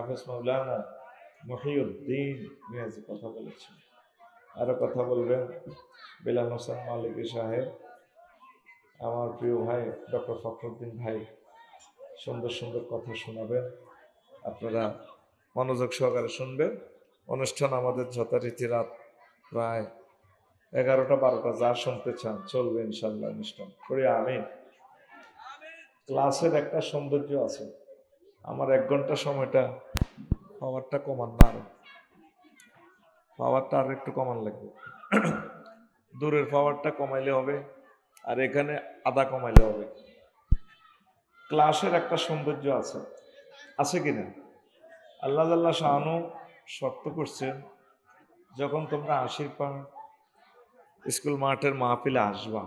হাফেজ মৌলানা মহিউদ্দিন মিয়াজি কথা বলেছেন। আরও কথা বলবেন। বিলাল হোসেন মালিকি সাহেব, আমার প্রিয় ভাই ডক্টর ফখরুদ্দিন ভাই, সুন্দর সুন্দর কথা শোনাবেন। আপনারা মনোযোগ সহকারে শুনবেন। অনুষ্ঠান আমাদের যথারীতি রাত প্রায় এগারোটা, বারোটা, যা শুনতে চান চলবে ইনশাল্লাহ অনুষ্ঠান। করি আমি ক্লাসের একটা সৌন্দর্য আছে। আমার এক ঘণ্টা সময়টা পাওয়ারটা কমান না আরও। পাওয়ারটা আর একটু কমান লাগবে। দূরের পাওয়ারটা কমাইলে হবে আর এখানে আদা কমাইলে হবে। ক্লাসের একটা সৌন্দর্য আছে। আছে কিনা আল্লাহ আল্লাহ শাহানু শর্ত করছেন, যখন তোমরা আশির স্কুল মাঠের মাহফিলে আসবা,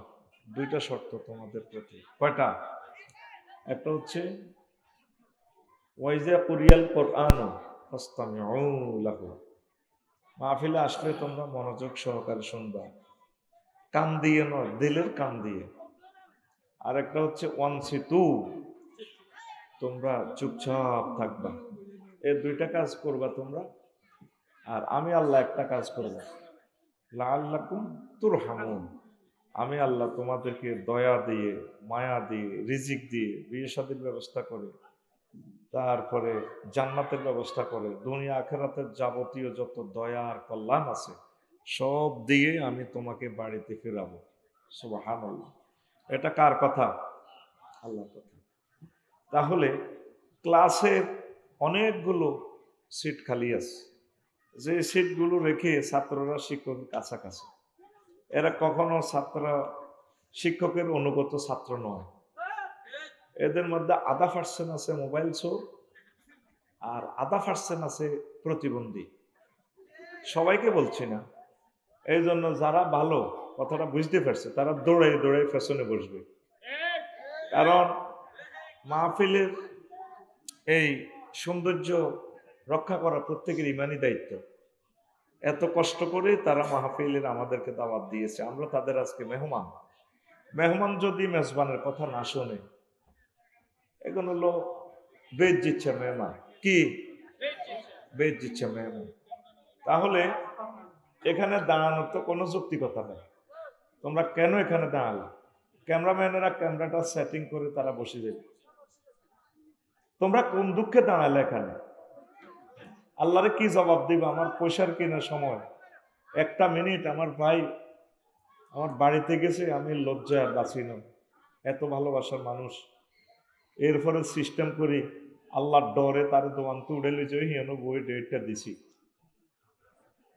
দুইটা শর্ত তোমাদের প্রতি। কয়টা? একটা হচ্ছে ওয়াইজা কুরিয়াল কোরআন মাহফিলে আসলে তোমরা মনোযোগ সহকারে শুনবা। কান দিয়ে নয়, দিলের কান দিয়ে। আর একটা হচ্ছে ওয়ান সিতু তোমরা চুপচাপ থাকবা। এই দুইটা কাজ করবা তোমরা, আর আমি আল্লাহ একটা কাজ করব। লাল্লাকুম তুর হামুন আমি আল্লাহ তোমাদেরকে দয়া দিয়ে, মায়া দিয়ে, রিজিক দিয়ে বিয়ে শাদীর ব্যবস্থা করে তারপরে জান্নাতের ব্যবস্থা করে, দুনিয়া আখেরাতের যাবতীয় যত দয়া আর কল্যাণ আছে, সব দিয়ে আমি তোমাকে বাড়িতে ফেরাবো। সুবাহান এটা কার কথা? আল্লাহর কথা। তাহলে ক্লাসের অনেকগুলো সিট খালি আছে। যে সিটগুলো রেখে ছাত্ররা শিক্ষকের কাছাকাছি। এরা কখনো ছাত্র, শিক্ষকের অনুগত ছাত্র নয়। এদের মধ্যে আধা পার্সেন্ট আছে মোবাইল চোর আর আধা পার্সেন্ট আছে প্রতিবন্ধী। সবাইকে বলছি না। এই জন্য যারা ভালো কথাটা বুঝতে পারছে, তারা দৌড়ে দৌড়ে ফ্যাশনে বসবে। কারণ মাহফিলের এই সৌন্দর্য রক্ষা করা প্রত্যেকের ইমানই দায়িত্ব। এত কষ্ট করে তারা মাহফিলের আমাদেরকে দাওয়াত দিয়েছে। আমরা তাদের আজকে মেহমান। মেহমান যদি মেজবানের কথা না শোনে এখন হলো বেদ দিচ্ছে মেহমান কি? বেদ দিচ্ছে মেহমান তাহলে এখানে দাঁড়ানোর তো কোনো যুক্তিকতা নেই। তোমরা কেন এখানে দাঁড়ালে? ক্যামেরাম্যানেরা ক্যামেরাটা সেটিং করে তারা বসে যাবে। তোমরা কোন দুঃখে দাঁড়ালে এখানে? আল্লাহরে কি জবাব দিব? আমার পয়সার কেনার সময়? একটা মিনিট, আমার ভাই আমার বাড়িতে গেছে, আমি লজ্জায় আর বাঁচি না। এত ভালোবাসার মানুষ। এরপরে সিস্টেম করি আল্লাহর ডরে তার দোকান তো উড়ে লিছে হিয়ান বই ডেটটা দিছি।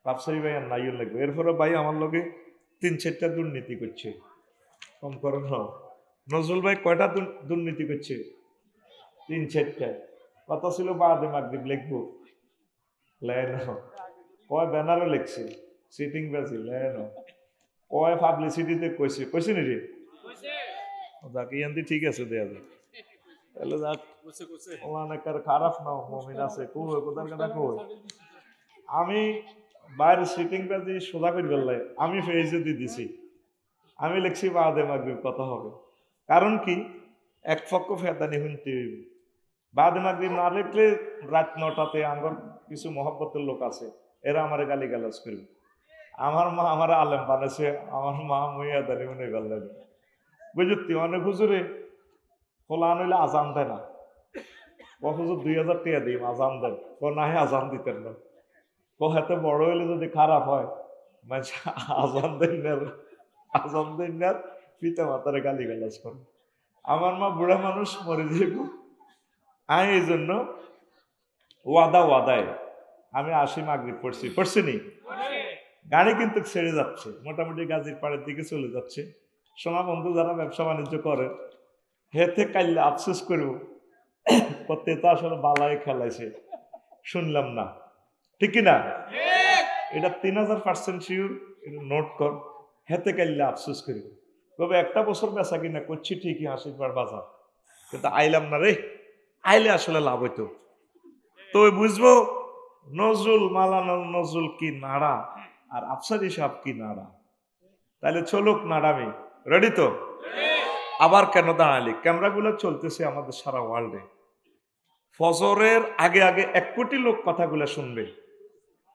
ব্যবসায়ী ভাই আর নাইও লাগবে। এরপরে ভাই আমার লগে তিন চারটা দুর্নীতি করছে। কম করো না নজরুল ভাই কয়টা দুর- দুর্নীতি করছে? তিন চারটা। কথা ছিল বাদে মাগদিব লিখব। লেন কয় ব্যানারও লিখছে? সিটিং বেশি লেন। কয় পাবলিসিটিতে কইছে? কইছে নি রে যাক ঠিক আছে দেয়া যায় তাহলে যাক অনেকের খারাপ না মমিন আছে কই কোথার কথা কই আমি বাইরে সিটিং বাজি সোজা করে ফেললে। আমি দিয়ে দিছি। আমি লিখছি বাদে মাগরিব কথা হবে। কারণ কি? এক পক্ষ ফেদানি শুনতে হইবে। বাদে মাগরিব না লিখলে রাত নটাতে আমার কিছু মহব্বতের লোক আছে এরা আমার গালি গালাজ করবে। আমার মা আমার আলেম বানাইছে আমার মা মুইয়া দানি মনে গেলেন বুঝতি অনেক হুজুরে খোলা আনলে আজান দেয় না। ও দুই হাজার টাকা দিই আজান দেন। ও না আজান দিতেন না। ও এত বড় হইলে যদি খারাপ হয় মানে আজান দেন আজান দেন না, পিতা মাতারে গালি গালাজ করে আমার মা বুড়া মানুষ মরে যাইব। আমি এই জন্য ওয়াদা ওয়াদায় আমি আসি মাগরিব পড়ছি। পড়ছি নি? গাড়ি কিন্তু ছেড়ে যাচ্ছে। মোটামুটি গাজীর পাড়ের দিকে চলে যাচ্ছে। সোনা বন্ধু যারা ব্যবসা বাণিজ্য করে হেতে কাইলে আফসোস করব করতে তো আসলে বালায় খেলাইছে, শুনলাম না। ঠিক না? এটা তিন হাজার পার্সেন্ট শিওর নোট কর, হেতে কাইলে আফসোস করি তবে একটা বছর বেচা কিনা করছি ঠিকই হাসিবার বাজার, কিন্তু আইলাম না রে, আইলে আসলে লাভ হইতো। তো বুঝব, নজরুল মালানা নজরুল কি নাড়া, আর আফসারি সাহেব কি নাড়া? তাহলে চলুক নাড়ামি রেডি তো? আবার কেন দাঁড়ালি? ক্যামেরাগুলো চলতেছে আমাদের সারা ওয়ার্ল্ডে ফজরের আগে আগে এক কোটি লোক কথাগুলো শুনবে।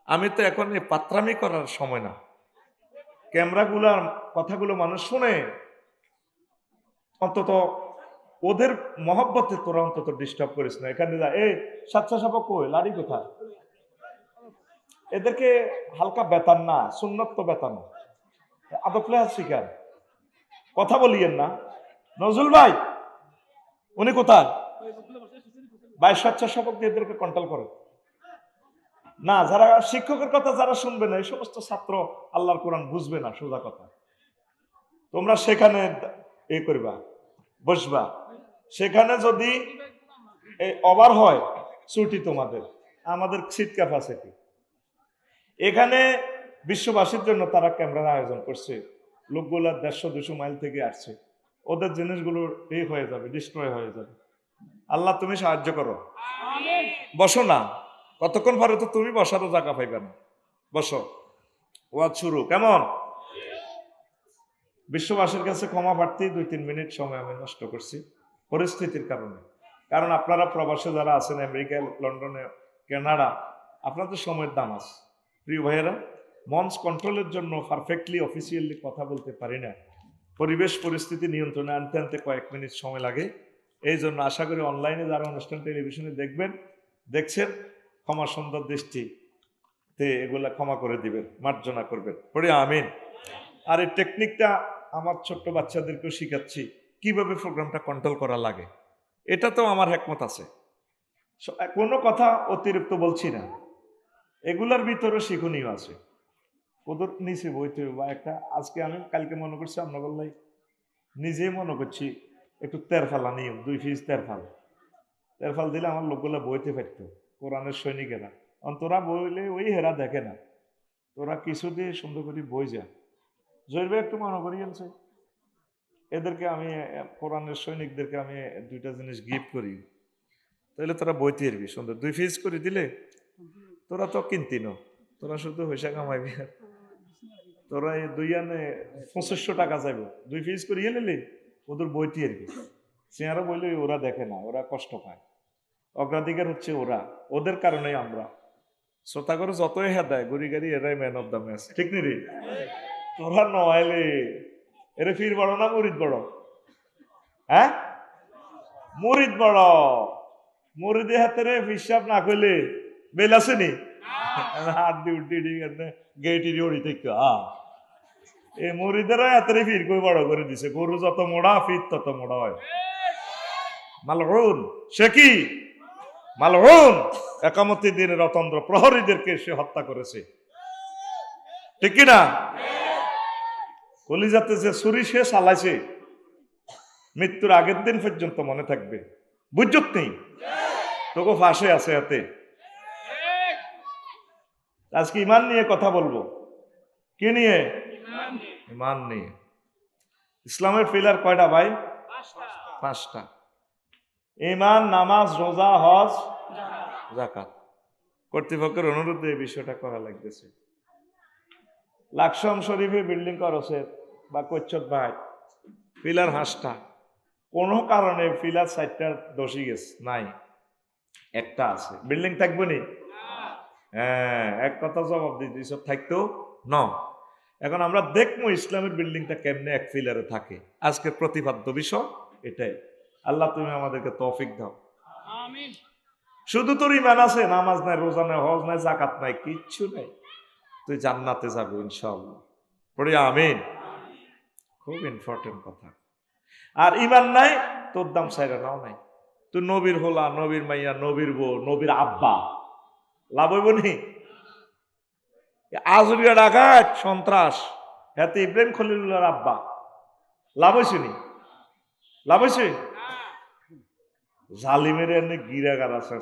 আমি তো এখন পাত্রামি করার সময় না। ক্যামেরাগুলার কথাগুলো মানুষ শুনে, অন্তত ওদের মহব্বতে তোরা অন্তত ডিস্টার্ব করিস না। এখানে এই সাচ্চা কই? লাড়ি কোথায়? এদেরকে হালকা বেতান না, সুন্নত বেতান আদফলে শিকার কথা বলিয়েন না। নজরুল ভাই, উনি কোথায়? স্বেচ্ছাসেবক দিয়ে এদেরকে কন্ট্রোল করে না, যারা শিক্ষকের কথা যারা শুনবে না, এই সমস্ত ছাত্র আল্লাহর কোরআন বুঝবে না, সোজা কথা। তোমরা সেখানে এ করবা, বসবা। সেখানে যদি ওভার হয়, ছুটি তোমাদের। আমাদের সিট ক্যাপাসিটি এখানে বিশ্ববাসীর জন্য তারা ক্যামেরার আয়োজন করছে। লোকগুলা দেড়শো, দুশো মাইল থেকে আসছে। ওদের জিনিসগুলো এই হয়ে যাবে ডিস্ট্রয় হয়ে যাবে। আল্লাহ তুমি সাহায্য করো। বসো না। কতক্ষণ পরে তো তুমি বসারও জায়গা পাইবে না। বসো। ওয়াজ শুরু। কেমন? বিশ্ববাসীর কাছে ক্ষমা প্রার্থী দুই তিন মিনিট সময় আমি নষ্ট করছি পরিস্থিতির কারণে। কারণ আপনারা প্রবাসে যারা আছেন আমেরিকা লন্ডনে কানাডা আপনাদের সময়ের দাম আছে। প্রিয় ভাইয়েরা মঞ্চ কন্ট্রোলের জন্য পারফেক্টলি অফিসিয়ালি কথা বলতে পারি না। পরিবেশ পরিস্থিতি নিয়ন্ত্রণে আনতে আনতে কয়েক মিনিট সময় লাগে। এই জন্য আশা করি অনলাইনে যারা অনুষ্ঠান টেলিভিশনে দেখবেন, দেখছেন, ক্ষমা সুন্দর দৃষ্টিতে এগুলা ক্ষমা করে দিবেন, মার্জনা করবেন। পরে আমিন। আর এই টেকনিকটা আমার ছোট্ট বাচ্চাদেরকেও শিখাচ্ছি, কীভাবে প্রোগ্রামটা কন্ট্রোল করা লাগে। এটা তো আমার একমত আছে। কোনো কথা অতিরিক্ত বলছি না। এগুলার ভিতরে শিখনীয় আছে। ওদের নিচে বইতে বা একটা আজকে আমি, কালকে মনে করছি আমরা বললাই, নিজেই মনে করছি একটু তেরফালা নিয়ম, দুই পিস তেরফাল। তেরফাল দিলে আমার লোকগুলা বইতে পারতো, কোরআনের সৈনিকেরা। তোরা বইলে ওই হেরা দেখে না। তোরা কিছু দিয়ে সুন্দর করে বই যা। জৈবে একটু মনে করি আনছে। এদেরকে আমি, কোরআনের সৈনিকদেরকে আমি দুইটা জিনিস গিফট করি। তাহলে তোরা বইতে এরবি সুন্দর। দুই ফিজ করে দিলে তোরা তো কিনতি ন। তোরা শুধু পয়সা কামাইবি আর। তোরা এই দুই আনে পঁচিশশো টাকা চাইব। দুই পিস করিয়ে নিলি ওদের বইটি আর কি সিয়ারা বললে ওরা দেখে না ওরা কষ্ট পায়। অগ্রাধিকার হচ্ছে ওরা। ওদের কারণেই আমরা। শ্রোতাগর যতই হ্যাঁ দেয় গড়ি গাড়ি এরাই ম্যান অফ দ্য ম্যাচ ঠিক নি রে? তোরা নয়লে এরে ফির বড় না মুরিদ বড়? হ্যাঁ? মুরিদ বড়। মুরিদে হাতে রে হিসাব না করলে বেল আসেনি? হাত দি উঠি গেটি ওড়ি থেকে আ এ মুরিদেরা এতরে ফির কই বড় করে দিছে। গরু যত মোড়া, ফির তত মোড়া হয়। মালহুন, সে কি? মালহুন, একামতি দিনের অতন্ত্র প্রহরীদেরকে সে হত্যা করেছে। ঠিক কি না কলিজাতে যে ছুরি সে চালাইছে, মৃত্যুর আগের দিন পর্যন্ত মনে থাকবে। বুঝুক নেই? তোকে ফাঁসে আছে এতে। আজকে ইমান নিয়ে কথা বলব। কি নিয়ে? ইমান নিয়ে। ইসলামের পিলার কয়টা ভাই? পাঁচটা। ইমান নামাজ, রোজা, হজ জাকাত কর্তৃপক্ষের অনুরোধে এই বিষয়টা করা লাগতেছে। লাকসম শরীফে বিল্ডিং করছে বা কৈচ্ছত ভাই। পিলার হাঁসটা কোনো কারণে পিলার সাইডটা দোষী গেছে, নাই। একটা আছে। বিল্ডিং থাকব নি? হ্যাঁ এক কথা জবাব দিতে সব থাকতেও ন। এখন আমরা দেখব ইসলামের বিল্ডিংটা কেমনে এক ফিলারে থাকে। আজকের প্রতিপাদ্য বিষয় এটাই। আল্লাহ তুমি আমাদেরকে তৌফিক দাও। শুধু তোর ইমান আছে নামাজ নাই রোজা নাই হজ নাই জাকাত নাই কিচ্ছু নাই। তুই জান্নাতে যাবে ইনশাআল্লাহ। পড়ে আমিন। খুব ইম্পর্টেন্ট কথা। আর ইমান নাই তোর দাম সাইরা নাও নাই। তুই নবীর হোলা নবীর মাইয়া নবীর বউ নবীর আব্বা। লাভ হইব নি? আজরিয়া ডাকাত, সন্ত্রাস। হাতে ইব্রাহিম খলিলুল্লাহর আব্বা। লাভ হয়েছে নি? লাভ হয়েছে জালিমের এনে গিরাগার আছে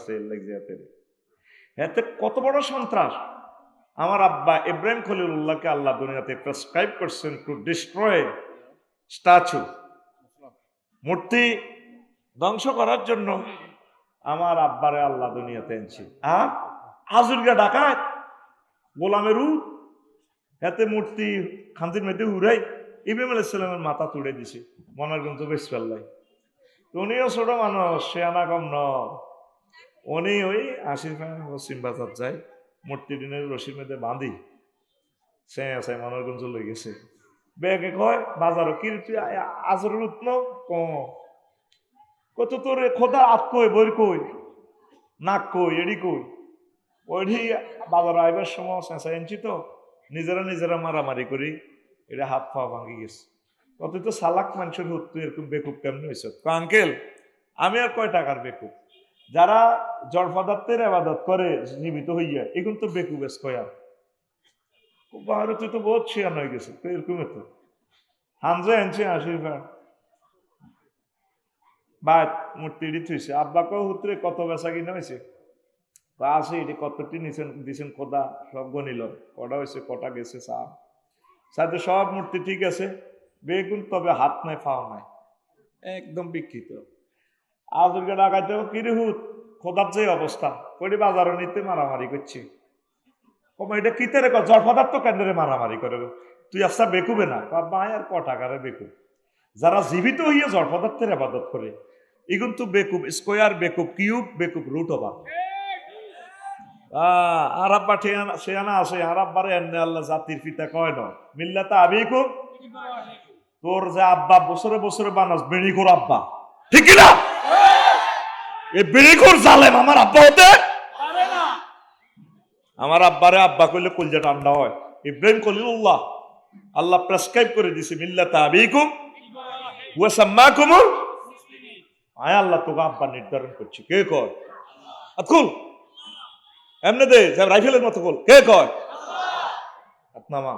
হাতে কত বড় সন্ত্রাস। আমার আব্বা ইব্রাহিম খলিলুল্লাহকে আল্লাহ দুনিয়াতে প্রেসক্রাইব করছেন টু ডিস্ট্রয় স্ট্যাচু মূর্তি ধ্বংস করার জন্য আমার আব্বারে আল্লাহ দুনিয়াতে এনেছি। আর আজুরগা ডাকাত। গোলামের হাতে মূর্তি খান্তির মেয়েতে উড়াই ইব্রাহিম আলাইসাল্লামের মাথা তুলে দিছে মনের কিন্তু বেশ ফেললাই উনিও ছোট মানুষ, সে আনা কম ন উনি ওই আশির পশ্চিম বাজার যায়, মূর্তি দিনের রশির মধ্যে বাঁধি সে আছে মনোরগঞ্জ লই গেছে। বেগে কয়, বাজারও কি তুই? আজরের উৎন ক কত তোর খোদা আত কই বই কই? নাক কই, এডি কই? ওইডি বাজার আইবার সময় চেঁচা এনছি তো, নিজেরা নিজেরা মারামারি করি, এটা হাত পা ভাঙি গেছে। কত তো সালাক মানুষের হুত তুই এরকম বেকুব কেমন হয়েছ আঙ্কেল, আমি আর কয় টাকার বেকুব? যারা জড় আবাদত করে, জীবিত হইয়া এখন তো বেকুব বাহারে তুই তো বহুত ছিয়ান হয়ে গেছে তো এরকম তো। হানজে আনছে আশীর্বাদ বা মূর্তি এটি থুইছে আব্বাকেও হুতরে কত বেচা কিনা হয়েছে তা আছে, এটি কতটি নিছেন, দিছেন কদা সব গনিল কটা হয়েছে কটা গেছে চা সাথে সব মূর্তি ঠিক আছে, বেগুন তবে হাত নাই ফাও নাই। একদম বিকৃত। আজকে ডাকাতেও কিরে হুত? খোদার যে অবস্থা কই বাজারও নিতে মারামারি করছি। কম এটা কিতে রে জড় পদার্থ কেন্দ্রে মারামারি করে তুই আস্তা বেকুবে না? মায় আর ক টাকারে বেকুব? যারা জীবিত হইয়া জড় পদার্থের আবাদত করে, এগুন তো বেকুব, স্কোয়ার বেকুব, কিউব বেকুব, রুট অবাক। আর আব্বা সেয়ানা আছে, আর আব্বারে এমনি আল্লাহ জাতির পিতা কয় ন? মিল্লাতা আবিকুম। তোর যে আব্বা, বছরে বছরে বানাস বেড়িখোর আব্বা। ঠিক কি না এই বেড়িখোর জালেম আমার আব্বা হতে? আমার আব্বারে আব্বা কইলে কলজা ঠান্ডা হয়। ইব্রাহিম কলিলুল্লাহ আল্লাহ প্রেসক্রাইব করে দিছে, মিল্লাতা আবিকুম। ওয়া সাম্মাকুমুল আয় আল্লাহ, তোকে আব্বা নির্ধারণ করছি। কে কয়? আতকুল এমনি দে রাইফেলের মতো কল কে কয়? আপনামা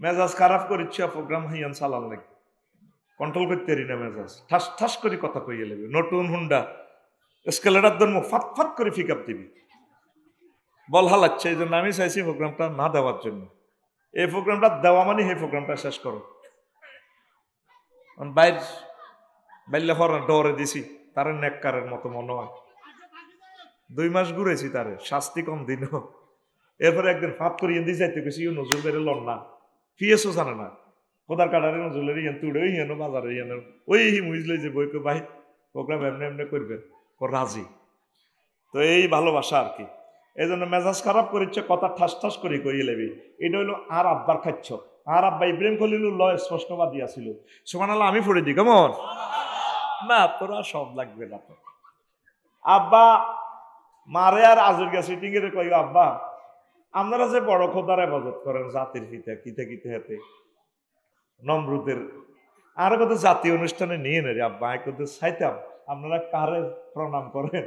মেজাজ খারাপ করিচ্ছা প্রোগ্রাম হইয়ান চালান লাগে। কন্ট্রোল করতে না মেজাজ। ঠাস ঠাস করে কথা কইয়ে লাগবে নতুন হুন্ডা স্কেলেটার জন্য ফাট ফাট করে ফিক আপ দিবি। বল হালাচ্ছে, এই জন্য আমি চাইছি প্রোগ্রামটা না দেওয়ার জন্য। এই প্রোগ্রামটা দেওয়া মানে এই প্রোগ্রামটা শেষ করো। বাইর বাইলে হর ডরে দিছি। তার নেককারের মতো মনে হয়। দুই মাস ঘুরেছি তারে, শাস্তি কম দিন এরপরে একদিন ফাঁপ করিয়ে দিয়ে যাইতে গেছি ইউ নজরুল বেড়ে লন না। ফিয়েসও জানে না। কোদার কাটারে নজরুলের ইয়ান তুড়ে, ওই ইয়ানো বাজারে ইয়ানো ওই মুইজলে যে বইকে ভাই, প্রোগ্রাম এমনি এমনি করবে ও রাজি। তো এই ভালোবাসা আর কি। এই জন্য মেজাজ খারাপ করেছে কথা ঠাস ঠাস করে কইয়ে লেবি এটা হইল আর আব্বার খাচ্ছ। আর আব্বা ইব্রাহিম খলিল ল স্পষ্টবাদী আছিল। সমান আল্লাহ আমি পড়ে দিই কেমন? না, তোরা সব লাগবে না তো। আব্বা মারে আর আজুর গা সিটিং এর কই আব্বা, আপনারা যে বড় খোদার আবাদত করেন জাতির পিতা কিতে কিতে হাতে, নমরুদের, আর কত জাতীয় অনুষ্ঠানে নিয়ে নেই আব্বা কত চাইতাম, আপনারা কারে প্রণাম করেন?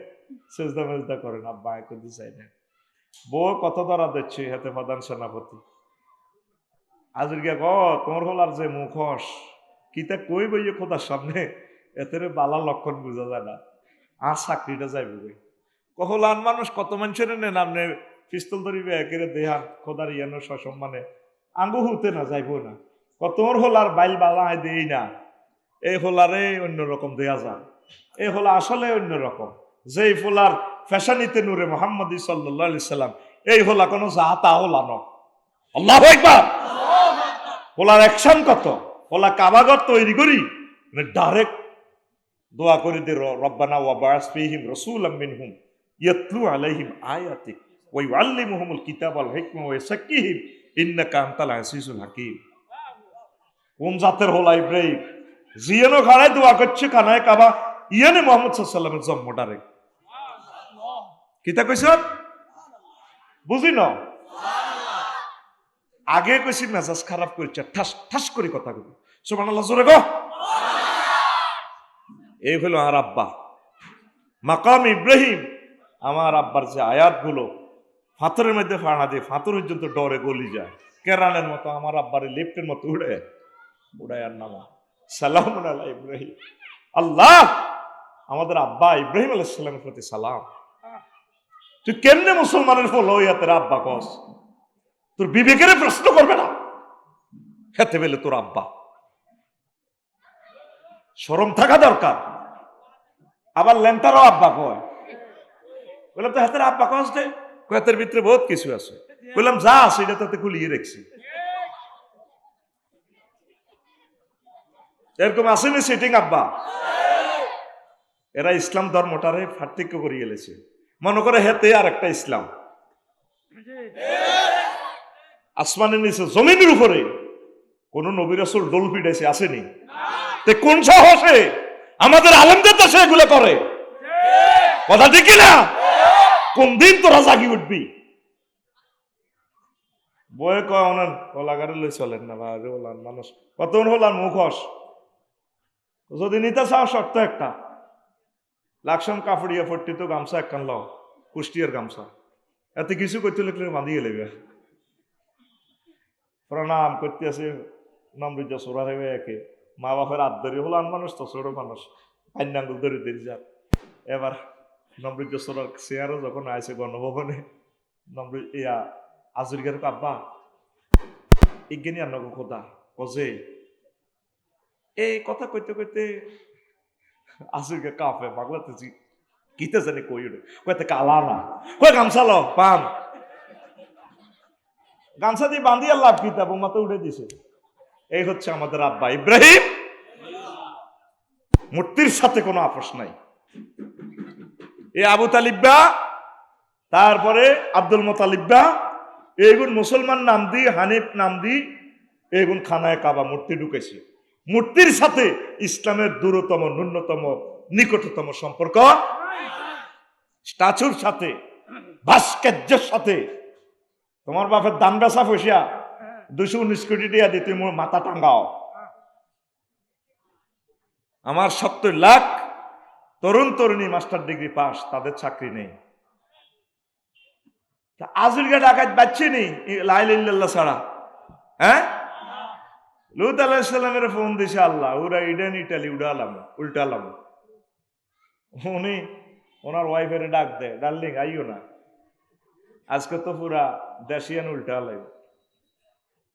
সেজদা মেজদা করেন, আব্বা কত চাই না। বউ কত ধরা দিচ্ছে হাতে প্রধান সেনাপতি। আজুর গিয়া ক তোমার হল আর যে মুখস কিতা কই বইয়ে খোদার সামনে? এতেরে বালা লক্ষণ বোঝা যায় না। আর চাকরিটা যাইবে বই কহলান মানুষ কত মানুষের নেন আপনি পিস্তল ধরিবে, একেরে দেহা খোদার ইয়ানো সসম্মানে। আঙ্গু হুতে না, যাইব না। কতর হোলার বাইল বালায় দেই না। এই হোলারে অন্যরকম দেয়া যায় এই হোলা আসলে অন্যরকম যেই ফোলার ফ্যাশানিতে নূরে মোহাম্মদ সাল্লাহ সাল্লাম, এই হোলা কোনো জাহাতা হোলা ন আল্লাহ একবার হোলার অ্যাকশন কত? হোলা কাবাগর তৈরি করি? ডাইরেক্ট দোয়া করে দে রব্বানা ওয়া বাস ফিহিম রাসূলাম মিনহুম। ইয়াতলু আলাইহিম আয়াতিক ওয়া ইউআল্লিমুহুমুল কিতাব ওয়াল হিকমা ওয়া ইয়াসাক্কিহিম ইন্নাকা আনতাল আজিজুল হাকীম কোন জাতের হলা ইব্রাহিম জিয়ানো খানায় দোয়া করছে খানায় কাবা? ইয়ানে মোহাম্মদ সাল্লামের জন্মটারে। কিতা কইছ বুঝি ন? আগে কইছি মেজাজ খারাপ করেছে ঠাস ঠাস করে কথা কই সুবহানাল্লাহ, জোরে গো এই হলো আর আব্বা। মাকাম ইব্রাহিম। আমার আব্বার যে আয়াতগুলো, ফাতরের মধ্যে ফাড়া দিয়ে ফাতর পর্যন্ত ডরে গলি যায়। কেরালের মতো আমার আব্বারে লিফটের মতো উড়ে উড়ায় আর নামা। সালাম আল্লাহ ইব্রাহিম। আল্লাহ! আমাদের আব্বা ইব্রাহিম আলাইসাল্লামের প্রতি সালাম। তুই কেমনে মুসলমানের ফল হইয়া তোর আব্বা কস? তোর বিবেকের প্রশ্ন করবে না। খেতে পেলে তোর আব্বা। সরম থাকা দরকার। আবার লেন্টারও আব্বা কয়। বললাম তো হাতের কস দে হাতের ভিতরে বহুত কিছু আছে। বললাম, যা আছে এটা তাতে খুলিয়ে রেখছি। এরকম আসেনি সিটিং আব্বা। এরা ইসলাম ধর্মটারে পার্থক্য করিয়ে গেলেছে। মনে করে হেতে আর একটা ইসলাম। আসমানের নিচে, জমিনের উপরে কোন নবী রাসূল ডোল পিটাইছে, আসেনি। তে কোন সাহসে আমাদের আলেমদের দেশে এগুলো করে? কথা ঠিক না কোন দিন তোরা জাগি উঠবি? বয়ে কয়, অনেন ওলাগারে লই চলেন না ভাই ওলান মানুষ। কতক্ষণ হলান মুখস যদি নিতে চাও শর্ত একটা। লাকসাম কাপড়িয়া ফট্টি তো গামছা একখান লও, কুষ্টিয়ার গামছা। এতে কিছু করতে লিখলে বাঁধিয়ে লেগে প্রণাম করতে আছে নম্রিজা সোরা হেবে একে। মা বাপের আদরি, হলান মানুষ তো ছোট মানুষ। কান্যাঙ্গুল ধরে ধরে যান এবার নম্রিজা সোরার চেয়ারও যখন আইসে গণভবনে নম্র ইয়া আজরিকার আব্বা। ইজ্ঞানী আর নগর কথা কজে? এই কথা কইতে কইতে আজরিকা কাফে বাংলাতে কিতে জানি কই কইতে কালা না। কই গামছা লো পাম গামছা দিয়ে বান্ধিয়ে লাভ কিতা বোমাতে উঠে দিছে। এই হচ্ছে আমাদের আব্বা ইব্রাহিম। মূর্তির সাথে কোনো আপোষ নাই। এই আবু তালিব্বা, তারপরে আব্দুল মোতালিব্বা, এইগুন মুসলমান নাম দি হানিফ নাম দি এইগুন খানায় কাবা মূর্তি ঢুকেছে। মূর্তির সাথে ইসলামের দূরতম, ন্যূনতম, নিকটতম সম্পর্ক। স্ট্যাচুর সাথে, ভাস্কর্যের সাথে। তোমার বাপের দান বেচা ফসিয়া দুশো উনিশ কোটি টাকা দিয়ে তুমি মাথা টাঙ্গাও আমার সত্তর লাখ তরুণ তরুণী মাস্টার ডিগ্রি পাস, তাদের চাকরি নেই। আজুলকে ডাকাত বাচ্চি নি লাইল ছাড়া। হ্যাঁ? লুত আলাহিসাল্লামের ফোন দিছে আল্লাহ, ওরা ইডেন ইটালি উড়ালাম, উল্টালাম। উনি ওনার ওয়াইফের ডাক দেয়, ডার্লিং আইও না। আজকে তো পুরা দেশিয়ান উল্টালাই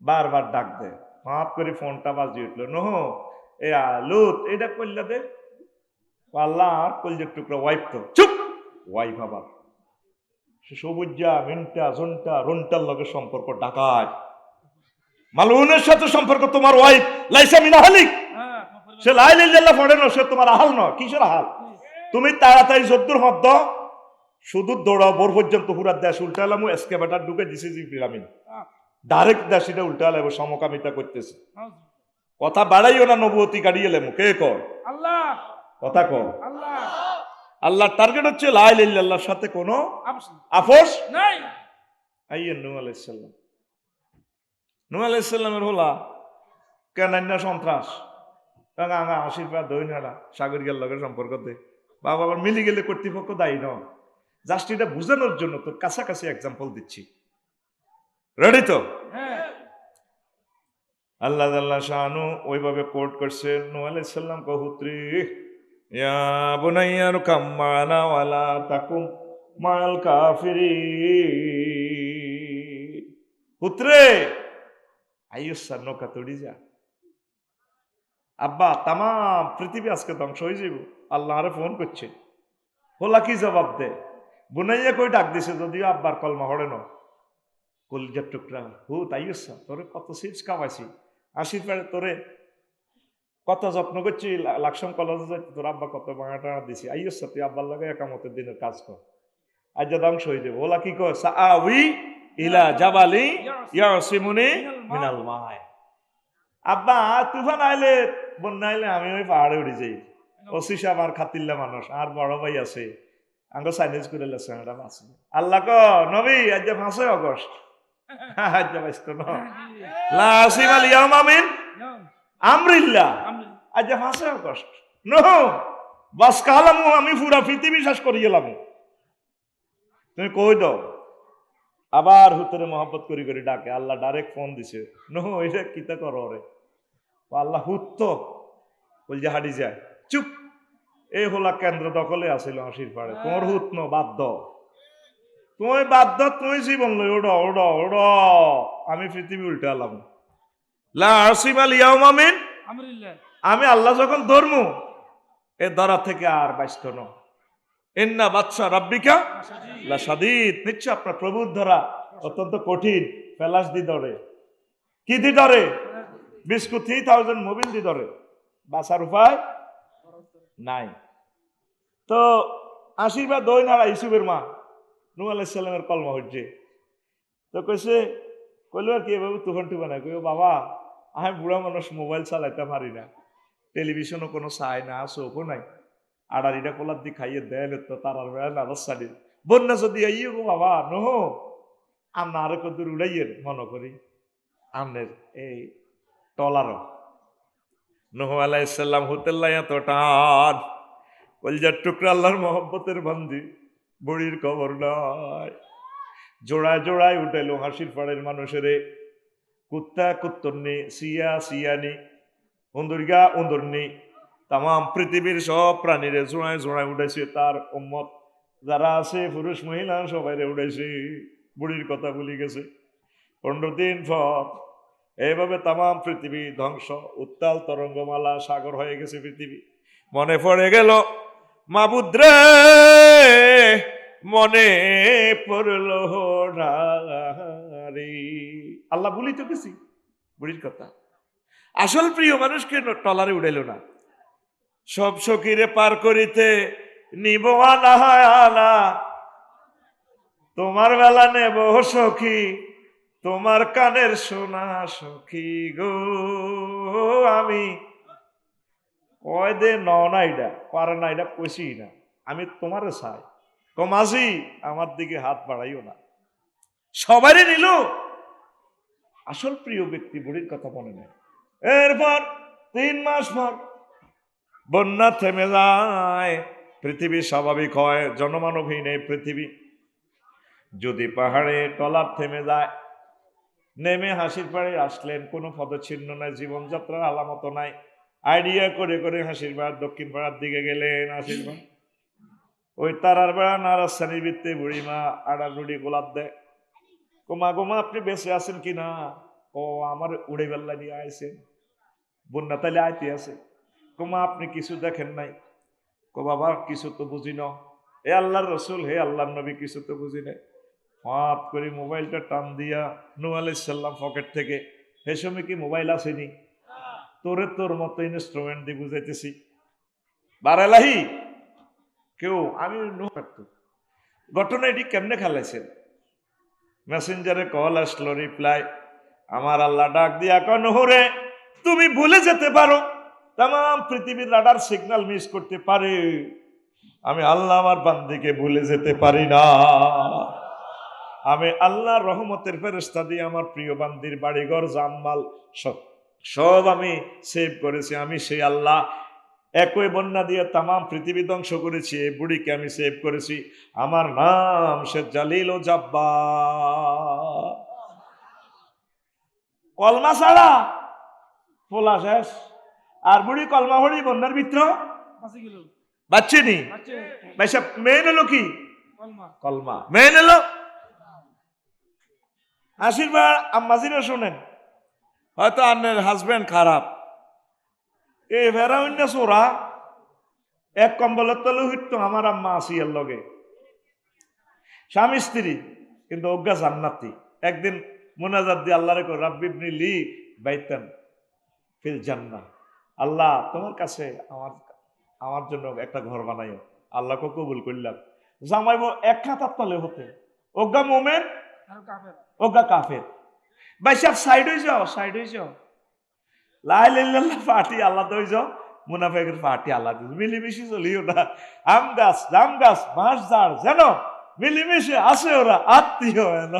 বারবার ডাক দেয়। হাত করে ফোনটা বাজিয়ে উঠল, নহ, এ লুত, এটা করলে দে আল্লাহ কলজের টুকরা ওয়াইফ তো। চুপ! ওয়াইফ আবার। সে সবুজা মিন্টা জন্টা রন্টার লগে সম্পর্ক ডাকায় মালুনের সাথে সম্পর্ক তোমার ওয়াইফ লাইসা মিনা হালিক সে লাইল ইল্লাল্লাহ পড়ে না সে তোমার আহাল ন কিসের আহাল? তুমি তাড়াতাড়ি যদ্দুর হদ্দ শুধু দৌড়াও বোর পর্যন্ত পুরা দেশ উল্টালাম এসকেবেটার ঢুকে দিছে জি পিরামিড। ডাইরেক্ট দেশ এটা উল্টালাম সমকামিতা করতেছে। কথা বাড়াইও না নবুয়তি কাটিয়ে লেমু কে কর আল্লাহ! কথা আল্লাহ। আল্লাহর টার্গেট হচ্ছে লাইল ইল্লাল্লাহর সাথে কোনো আপোষ নাই। আইয়েন নু আলাইসাল্লাম নু আলাইসাল্লামের হলা কেনান্যা সন্ত্রাস। কারণ আঙা আশীর্বাদ দৈনাড়া সাগর গেল লগের সম্পর্কতে বাবা আবার মিলি গেলে কর্তৃপক্ষ দায়ী ন জাস্ট এটা বোঝানোর জন্য তোর কাছাকাছি এক্সাম্পল দিচ্ছি। রেডি তো? হ্যাঁ। আল্লাহ আল্লাহ শাহানু ওইভাবে কোর্ট করছে নু আলাইসাল্লাম কহুত্রী। ইয়া বুনাইয়ার কাম্মানা ওয়ালা তাকুম মাল কাফিরি পুত্রে আইয়ুসার নৌকা তড়ি যা। আব্বা তাম পৃথিবী আজকে ধ্বংস হয়ে যাব আল্লাহ আরে ফোন করছে। হোলা কি জবাব দে? বুনাইয়া কই ডাক দিছে যদিও আব্বার কলমা হড়ে ন। কলিজার টুকরা হু তাইয়ুসা তোরে কত সিপস কামাইছি। আশির পারে তোরে কত যত্ন করছি লাকসাম কলেজে যাইতে তোর আব্বা কত বাঙা টাঙা দিছি। আইয়ুসা তুই আব্বার লাগে একামতের দিনের কাজ কর। আজ যা ধ্বংস হয়ে যাবে। ওলা কি কয়? সাআউই ইলা জাবালি ইয়াসিমুনি মিনাল মায় আব্বা, তুফান আইলে, বন্যা আইলে আমি ওই পাহাড়ে উঠে যাই। ওসিস আমার খাতিল্লা মানুষ, আর বড় ভাই আছে। আঙ্গ সাইনেজ করে লেছে এটা আছে আল্লাহ ক নবী, আজ ফাঁসে অগস্ট আজ বাইস্ত ন লা আসিম আমিন ইয়াম, আমরিল্লাহ আমরা- আজ ফাঁসে অগস্ট নো বাস কালামু আমি পুরা পৃথিবী শেষ করে গেলাম। তুমি কই দাও? আবার হুতরে মহব্বত করি করি ডাকে। আল্লাহ ডাইরেক্ট ফোন দিছে। নো এটা কিতা করো রে? আল্লাহ হুত্ত বল যে হাডি যায় চুপ। এই হলা কেন্দ্র দখলে আছিল আশির পাড়ে। তোমার হুত ন বাধ্য তুমি বাধ্য তুমি জীবন লই ওড় ওড় ওড়। আমি পৃথিবী উল্টালাম। লা আসিম আল ইয়াউম আমি আল্লাহ যখন ধর্ম এ ধরা থেকে আর বাইস্ত ন। এন্না বাচ্চা রাব্বিকা সাদিদ নিশ্চয় আপনার প্রভুর ধরা অত্যন্ত কঠিন ফেলাস দি ধরে। কি দি ধরে? বিস্কুট থ্রি থাউজেন্ড মোবিল দি ধরে। বাসার উপায় নাই। তো আশীর্বাদ দই নাড়া ইসুবের মা নু আলাইসাল্লামের কলমা হচ্ছে তো কইছে কইলো আর কি এভাবে তুফান টুফান কই বাবা আমি বুড়া মানুষ মোবাইল চালাইতে পারি না। টেলিভিশনও কোনো চাই না, চোখও নাই। আড়ারিটা কোলার দি খাইয়ে দেয় তো তারার সারি বন্যা যদি আইয়ে গো বাবা নহ আমরা আরও কত উড়াইয়ের মনে করি, আমনের এই টলারও। নহ আলাইসাল্লাম হোতেল্লাই এত টান। কলজার টুকরা আল্লাহর মহব্বতের বান্দি, বুড়ির খবর নয় জোড়ায় জোড়ায় উঠেলো হাসির পাড়ের মানুষেরে। কুত্তা কুত্তরনি সিয়া সিয়ানি উন্দুরগা উন্দুরনি তাম পৃথিবীর সব প্রাণীরে জোড়ায় জোড়ায় উঠেছে তার উম্মত যারা আছে পুরুষ মহিলা সবাইরে উঠেছে বুড়ির কথা ভুলি গেছে পনেরো দিন পর এইভাবে তাম পৃথিবী ধ্বংস উত্তাল তরঙ্গমালা সাগর হয়ে গেছে পৃথিবী মনে পড়ে গেল মাবুদ্রে মনে পড়ল রে আল্লাহ বলি তো গেছি বুড়ির কথা। আসল প্রিয় মানুষকে টলারে উড়াইল না? সব সখীরে পার করিতে নিব আনা আনা। তোমার বেলা নেব সখী, তোমার কানের সোনা সখী গো আমি। কয় দে ন এটা পারে না এটা কইছি না, আমি তোমারে চাই। কমাজি, আমার দিকে হাত বাড়াইও না। সবারই নিল আসল প্রিয় ব্যক্তি বুড়ির কথা মনে নেই। এরপর তিন মাস পর বন্যা থেমে যায়, পৃথিবী স্বাভাবিক হয়, জনমানবহীন এই পৃথিবী। যদি পাহাড়ে টলার থেমে যায়, নেমে হাসির পাড়ে আসলেন, কোনো পদচিহ্ন নাই, জীবনযাত্রার আলামত নাই। আইডিয়া করে করে হাসির পাড়ার দক্ষিণ পাড়ার দিকে গেলেন হাসির পাড়। ওই তারার বেড়া নারাস্তানির ভিত্তে বুড়িমা আড়ার রুড়ি গোলাপ দেয়। কোমা গোমা আপনি বেঁচে আছেন কি না ও আমার উড়ে বেল্লা নিয়ে আইছেন। বন্যা তাইলে আইতে আছে। কোমা, আপনি কিছু দেখেন নাই। কো বাবা কিছু তো বুঝি ন হে আল্লাহর রসুল, হে আল্লাহর নবী, কিছু তো বুঝি নাই। হাত করে, মোবাইলটা টান দিয়া নু আলাইসাল্লাম পকেট থেকে। হে সময় কি মোবাইল আসেনি? তোরে তোর মতো ইনস্ট্রুমেন্ট দিয়ে বুঝাইতেছি। বারালাহি, কেউ, আমি নো ঘটনা এটি কেমনে খেলাইছেন? মেসেঞ্জারে কল আসলো রিপ্লাই আমার আল্লাহ ডাক দিয়া কন হরে তুমি ভুলে যেতে পারো। তাম পৃথিবীর রাডার সিগন্যাল মিস করতে পারে। আমি আল্লাহ আমার বান্দিকে ভুলে যেতে পারি না। আমি আল্লাহর রহমতের ফেরেস্তা দিয়ে আমার প্রিয় বান্দির বাড়িঘর জানমাল সব সব আমি সেভ করেছি। আমি সেই আল্লাহ একই বন্যা দিয়ে তাম পৃথিবী ধ্বংস করেছি এই বুড়িকে আমি সেভ করেছি। আমার নাম সে জালিল ও জাব্বা। কলমা ছাড়া পোলা শেষ। আর বুড়ি কলমা হড়ি বন্যার ভিতর পাঁচি কিলো বাচ্চেনি মেয়ে এলো কি? কলমা। মেয়ে এলো আশীর্বাদ আম্মাজিনে শোনেন। হয়তো আপনার হাজবেন্ড খারাপ। এই ভেড়া অন্য সোরা। এক কম্বলের তলে হইতো আমার আম্মা আসি এর লগে। স্বামী স্ত্রী কিন্তু অজ্ঞা জান্নাতি। একদিন মোনাজাত দিয়ে আল্লাহরে কই রাব্বিবনি লি বাইতান ফিল জান্নাহ। আল্লাহ তোমার কাছে আমার আমার জন্য একটা ঘর বানাইও। আল্লাহকে কবুল করলাম জামাইব এক খাতার তলে হতে। অজ্ঞা মোমেন অজ্ঞা কাফের। ভাই সাহেব সাইড হয়ে যাও সাইড হয়ে যাও। লাই লাল্লাহ পার্টি আল্লাহ যাও মুনাফেকের পার্টি আল্লাহ দিস মিলিমিশি চলিও না। আম গাছ জাম গাছ, বাঁশ ঝাড় যেন মিলিমিশে আসে ওরা, আত্মীয় এন।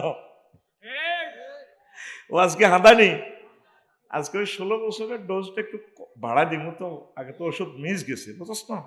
ও আজকে হাঁদানি? আজকে ওই ষোলো বছরের ডোজটা একটু বাড়া দিব তো, আগে তো ওষুধ মিস গেছে বুঝছ না?